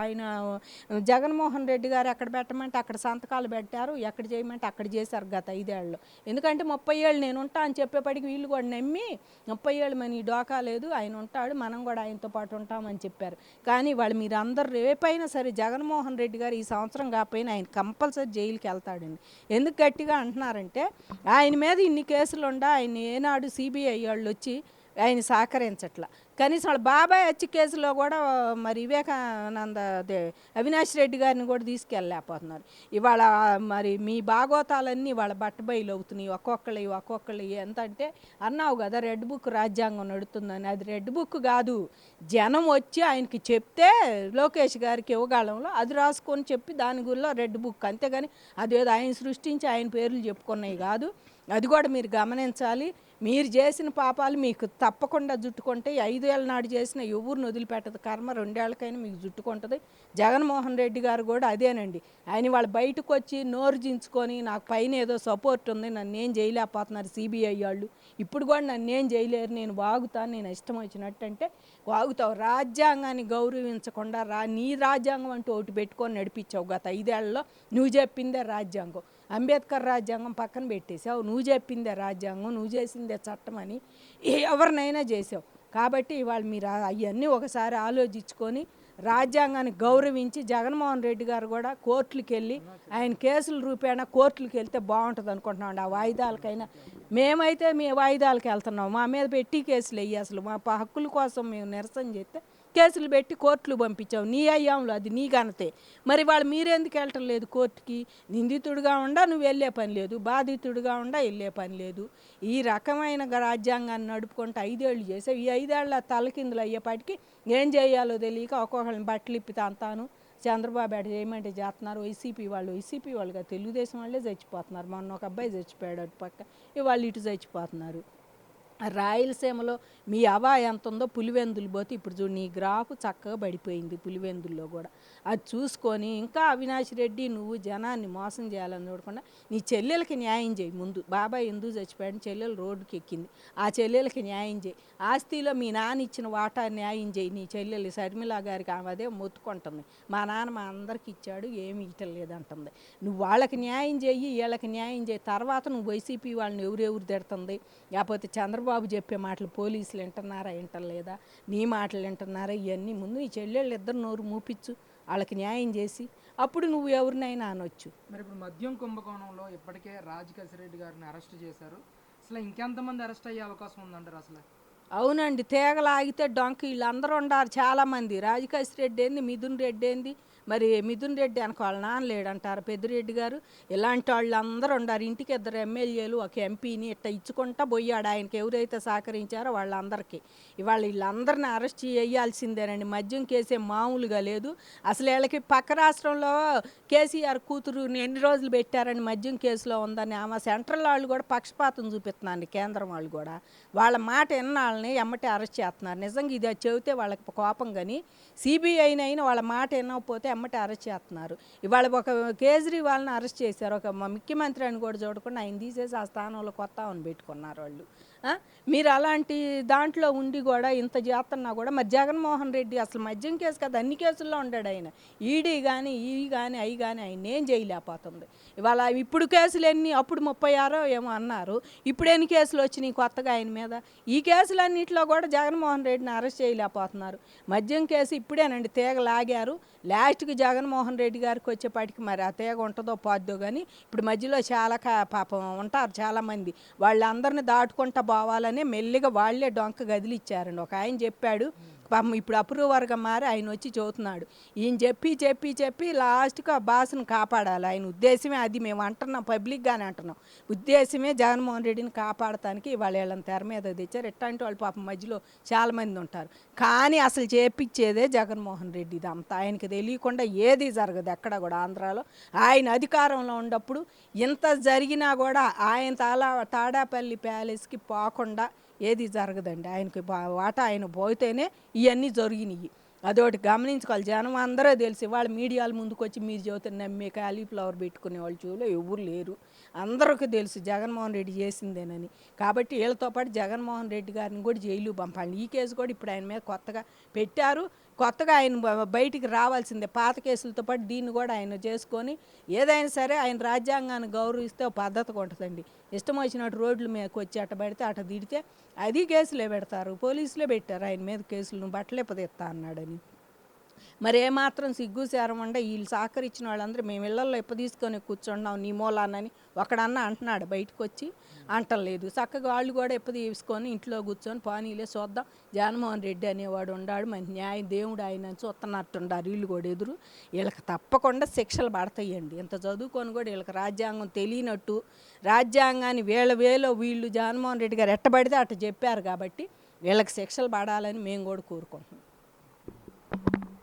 ఆయన జగన్మోహన్ రెడ్డి గారు ఎక్కడ పెట్టమంటే అక్కడ సంతకాలు పెట్టారు ఎక్కడ చేయమంటే అక్కడ చేశారు గత ఐదేళ్ళు. ఎందుకంటే ముప్పై ఏళ్ళు నేను ఉంటా అని చెప్పేప్పటికి వీళ్ళు కూడా నమ్మి ముప్పై ఏళ్ళు మన ఈ డోకా లేదు ఆయన ఉంటాడు మనం కూడా ఆయనతో పాటు ఉంటామని చెప్పారు. కానీ వాళ్ళు మీరు అందరు రేపైనా సరే జగన్మోహన్ రెడ్డి గారు ఈ సంవత్సరం కాకపోయినా ఆయన కంపల్సరీ జైలుకి వెళ్తాడండి. ఎందుకు గట్టిగా అంటున్నారంటే ఆయన మీద ఇన్ని కేసులు ఉండ ఆయన ఏనాడు సిబిఐ వాళ్ళు వచ్చి ఆయన సహకరించట్ల. కనీసం వాళ్ళ బాబాయ్ హత్య కేసులో కూడా మరి వివేకానంద అదే అవినాష్ రెడ్డి గారిని కూడా తీసుకెళ్ళలేకపోతున్నారు. ఇవాళ మరి మీ బాగోతాలన్నీ వాళ్ళ బట్టబయలు అవుతున్నాయి. ఒక్కొక్కళ్ళు ఒక్కొక్కళ్ళు ఎంత అంటే అన్నావు కదా రెడ్ బుక్ రాజ్యాంగం నడుతుందని. అది రెడ్ బుక్ కాదు. జనం వచ్చి ఆయనకి చెప్తే లోకేష్ గారికి ఇవ్వగాలంలో అది రాసుకొని చెప్పి దాని గురిలో రెడ్ బుక్. అంతేగాని అదేదో ఆయన సృష్టించి ఆయన పేర్లు చెప్పుకున్నాయి కాదు. అది కూడా మీరు గమనించాలి. మీరు చేసిన పాపాలు మీకు తప్పకుండా జుట్టుకుంటే ఐదు ఐదేళ్ళ నాడు చేసిన ఎవరిని వదిలిపెట్టదు. కర్మ రెండేళ్ళకైనా మీకు జుట్టుకుంటుంది. జగన్మోహన్ రెడ్డి గారు కూడా అదేనండి. ఆయన వాళ్ళు బయటకు వచ్చి నోరు జించుకొని నాకు పైన ఏదో సపోర్ట్ ఉంది నన్ను ఏం చేయలేకపోతున్నారు సిబిఐ వాళ్ళు. ఇప్పుడు కూడా నన్ను ఏం చేయలేరు నేను వాగుతాను నేను ఇష్టం వచ్చినట్టు అంటే వాగుతావు. రాజ్యాంగాన్ని గౌరవించకుండా రా నీ రాజ్యాంగం అంటూ ఒకటి పెట్టుకొని నడిపించావు గత ఐదేళ్ళలో నువ్వు చెప్పిందే రాజ్యాంగం. అంబేద్కర్ రాజ్యాంగం పక్కన పెట్టేసావు నువ్వు చెప్పిందే రాజ్యాంగం నువ్వు చేసిందే చట్టం అని ఎవరినైనా చేసావు. కాబట్టి ఇవాళ మీరు అవన్నీ ఒకసారి ఆలోచించుకొని రాజ్యాంగాన్ని గౌరవించి జగన్మోహన్ రెడ్డి గారు కూడా కోర్టులకు వెళ్ళి ఆయన కేసుల రూపేణా కోర్టులకు వెళ్తే బాగుంటుంది అనుకుంటున్నాం ఆ వాయిదాలకైనా మేమైతే మీ వాయిదాలకు వెళ్తున్నాం. మా మీద పెట్టి కేసులు వెయ్యి అసలు. మా హక్కుల కోసం మేము నిరసన చేస్తే కేసులు పెట్టి కోర్టులు పంపించావు. నీ అయ్యాంలో అది నీ ఘనతే. మరి వాళ్ళు మీరెందుకు వెళ్ళటం లేదు కోర్టుకి? నిందితుడిగా ఉండా నువ్వు వెళ్ళే పని లేదు. బాధితుడిగా ఉండా వెళ్ళే పని లేదు. ఈ రకమైన రాజ్యాంగాన్ని నడుపుకుంటూ ఐదేళ్ళు చేసావు. ఈ ఐదేళ్ళ తలకిందులు అయ్యేపాటికి ఏం చేయాలో తెలియక ఒక్కొక్కరిని బట్టలు ఇప్పితే అంతాను చంద్రబాబు ఎడ చేయమంటే చేస్తున్నారు. వైసీపీ వాళ్ళు వైసీపీ వాళ్ళుగా తెలుగుదేశం వాళ్ళే చచ్చిపోతున్నారు. మొన్న ఒక అబ్బాయి చచ్చిపోయాడు అటు పక్క. వాళ్ళు ఇటు చచ్చిపోతున్నారు. రాయలసీమలో మీ అవా ఎంత ఉందో పులివెందులు పోతే ఇప్పుడు చూడు నీ గ్రాఫ్ చక్కగా పడిపోయింది పులివెందుల్లో కూడా. అది చూసుకొని ఇంకా అవినాష్ రెడ్డి నువ్వు జనాన్ని మోసం చేయాలని చూడకుండా నీ చెల్లెలకి న్యాయం చేయి ముందు. బాబాయ్ ఎందుకు చచ్చిపోయాడు? చెల్లెలు రోడ్డుకి ఎక్కింది. ఆ చెల్లెలకి న్యాయం చేయి. ఆస్తిలో మీ నాన్న ఇచ్చిన వాటా న్యాయం చేయి. నీ చెల్లెలు శర్మిల గారికి ఆమె అదే మొత్తుకుంటుంది. మా నాన్న మా అందరికి ఇచ్చాడు ఏమి ఇవ్వలేదు నువ్వు వాళ్ళకి న్యాయం చేయి వీళ్ళకి న్యాయం చేయి. తర్వాత నువ్వు వైసీపీ వాళ్ళని ఎవరెవరు తిడుతుంది? లేకపోతే చంద్రబాబు బాబు చెప్పే మాటలు పోలీసులు వింటున్నారా వింటలేదా? నీ మాటలు వింటున్నారా? ఇవన్నీ ముందు ఈ చెల్లెళ్ళు ఇద్దరు నోరు మూపించు వాళ్ళకి న్యాయం చేసి అప్పుడు నువ్వు ఎవరినైనా అనొచ్చు. మరి ఇప్పుడు మద్యం కుంభకోణంలో ఇప్పటికే రాజ్ రెడ్డి గారిని అరెస్ట్ చేశారు. అసలు ఇంకెంతమంది అరెస్ట్ అయ్యే అవకాశం ఉందంటారు అసలు? అవునండి తీగలు ఆగితే డొంక వీళ్ళందరూ ఉండారు చాలామంది. రాజకేశ్ రెడ్డి ఏంది మిథున్ రెడ్డి ఏంది మరి మిథున్ రెడ్డి అనుకో వాళ్ళ నాన్న లేడంటారు పెద్దిరెడ్డి గారు. ఇలాంటి వాళ్ళు అందరూ ఉండారు. ఇంటికి ఇద్దరు ఎమ్మెల్యేలు ఒక ఎంపీని ఇట్టా ఇచ్చుకుంటా పోయాడు. ఆయనకి ఎవరైతే సహకరించారో వాళ్ళందరికీ. ఇవాళ వీళ్ళందరిని అరెస్ట్ చేయాల్సిందేనండి. మద్యం కేసే మామూలుగా లేదు. అసలు వీళ్ళకి పక్క రాష్ట్రంలో కేసీఆర్ కూతురు ఎన్ని రోజులు పెట్టారని మద్యం కేసులో ఉందని ఆమె సెంట్రల్ వాళ్ళు కూడా పక్షపాతం చూపిస్తున్నాను కేంద్రం వాళ్ళు కూడా. వాళ్ళ మాట వాళ్ళని ఎమ్మటే అరెస్ట్ చేస్తున్నారు. నిజంగా ఇది చెబితే వాళ్ళకి కోపం కానీ సిబిఐనైనా వాళ్ళ మాట వినకపోతే ఎమ్మటే అరెస్ట్ చేస్తున్నారు. ఇవాళ ఒక కేజ్రీవాల్ని అరెస్ట్ చేశారు. ఒక ముఖ్యమంత్రి అని కూడా చూడకుండా ఆయన తీసేసి ఆ స్థానంలో కొత్త అని పెట్టుకున్నారు వాళ్ళు. మీరు అలాంటి దాంట్లో ఉండి కూడా ఇంత చేస్తున్నా కూడా మరి జగన్మోహన్ రెడ్డి అసలు మద్యం కేసు కదా అన్ని కేసుల్లో ఉండాడు ఆయన. ఈడీ కానీ ఈ కానీ అవి కానీ ఆయన ఏం చేయలేకపోతుంది. ఇవాళ ఇప్పుడు కేసులు ఎన్ని అప్పుడు ముప్పై ఆరో ఏమో అన్నారు. ఇప్పుడు ఎన్ని కేసులు వచ్చినాయి కొత్తగా ఆయన మీద? ఈ కేసులన్నింటిలో కూడా జగన్మోహన్ రెడ్డిని అరెస్ట్ చేయలేకపోతున్నారు. మద్యం కేసు ఇప్పుడేనండి తీగ లాగారు. లాస్ట్కి జగన్మోహన్ రెడ్డి గారికి వచ్చేపాటికి మరి ఆ తీగ ఉంటుందో పోద్దో కానీ ఇప్పుడు మధ్యలో చాలా కా- పాపం ఉంటారు చాలామంది. వాళ్ళందరిని దాటుకుంటా పోవాలని మెల్లిగా వాళ్ళే డొంక గదిలిచ్చారండి. ఒక ఆయన చెప్పాడు పాపం ఇప్పుడు అప్రూవర్గా మారి ఆయన వచ్చి చదువుతున్నాడు. ఈయన చెప్పి చెప్పి చెప్పి లాస్ట్కి ఆ భాషను కాపాడాలి. ఆయన ఉద్దేశమే అది. మేము అంటున్నాం పబ్లిక్గానే అంటున్నాం. ఉద్దేశమే జగన్మోహన్ రెడ్డిని కాపాడటానికి ఇవాళ వీళ్ళని తెర మీద తెచ్చారు. ఎట్లాంటి వాళ్ళు పాపం మధ్యలో చాలామంది ఉంటారు. కానీ అసలు చేపించేదే జగన్మోహన్ రెడ్డి ఇదంతా ఆయనకి తెలియకుండా ఏది జరగదు ఎక్కడ కూడా ఆంధ్రాలో. ఆయన అధికారంలో ఉన్నప్పుడు ఇంత జరిగినా కూడా ఆయన తాలా తాడాపల్లి ప్యాలెస్కి పోకుండా ఏది జరగదండి. ఆయనకి వాట వాటా ఆయన పోతేనే ఇవన్నీ జరిగినాయి అదొకటి గమనించుకోవాలి. జనం అందరూ తెలిసి. వాళ్ళ మీడియాల ముందుకు వచ్చి మీరు చెబుతున్న నమ్మే కాలీఫ్లవర్ పెట్టుకునే వాళ్ళు చూలో ఎవరు లేరు. అందరికీ తెలుసు జగన్మోహన్ రెడ్డి చేసిందేనని. కాబట్టి వీళ్ళతో పాటు జగన్మోహన్ రెడ్డి గారిని కూడా జైలు పంపాలి. ఈ కేసు కూడా ఇప్పుడు ఆయన మీద కొత్తగా పెట్టారు. కొత్తగా ఆయన బయటికి రావాల్సిందే. పాత కేసులతో పాటు దీన్ని కూడా ఆయన చేసుకొని ఏదైనా సరే ఆయన రాజ్యాంగాన్ని గౌరవిస్తే పద్ధతిగా ఉంటుందండి. ఇష్టం వచ్చినట్టు రోడ్ల మీదకి వచ్చి అట్ట పెడితే అట్ట తిడితే అది కేసులే పెడతారు. పోలీసులే పెట్టారు ఆయన మీద కేసులు నువ్వు బట్టలే పదిస్తా అన్నాడని. మరి ఏమాత్రం సిగ్గు సేరం ఉండే వీళ్ళు సహకరించిన వాళ్ళందరూ మేము ఇళ్ళలో ఎప్ప తీసుకొని కూర్చున్నాం నీ మూలానని ఒకడన్నా అంటున్నాడు బయటకు వచ్చి అంటలేదు. చక్కగా వాళ్ళు కూడా ఎప్ప తీసుకొని ఇంట్లో కూర్చొని పానీలే చూద్దాం జగన్మోహన్ రెడ్డి అనేవాడు ఉండాడు మంచి న్యాయం దేవుడు ఆయన చూస్తున్నట్టుండారు వీళ్ళు కూడా ఎదురు. వీళ్ళకి తప్పకుండా శిక్షలు పడతాయండి. ఇంత చదువుకొని కూడా వీళ్ళకి రాజ్యాంగం తెలియనట్టు రాజ్యాంగాన్ని వేళ వేలో వీళ్ళు జగన్మోహన్ రెడ్డి గారు ఎట్టబడితే అట్ట చెప్పారు కాబట్టి వీళ్ళకి శిక్షలు పడాలని మేము కూడా కోరుకుంటున్నాం.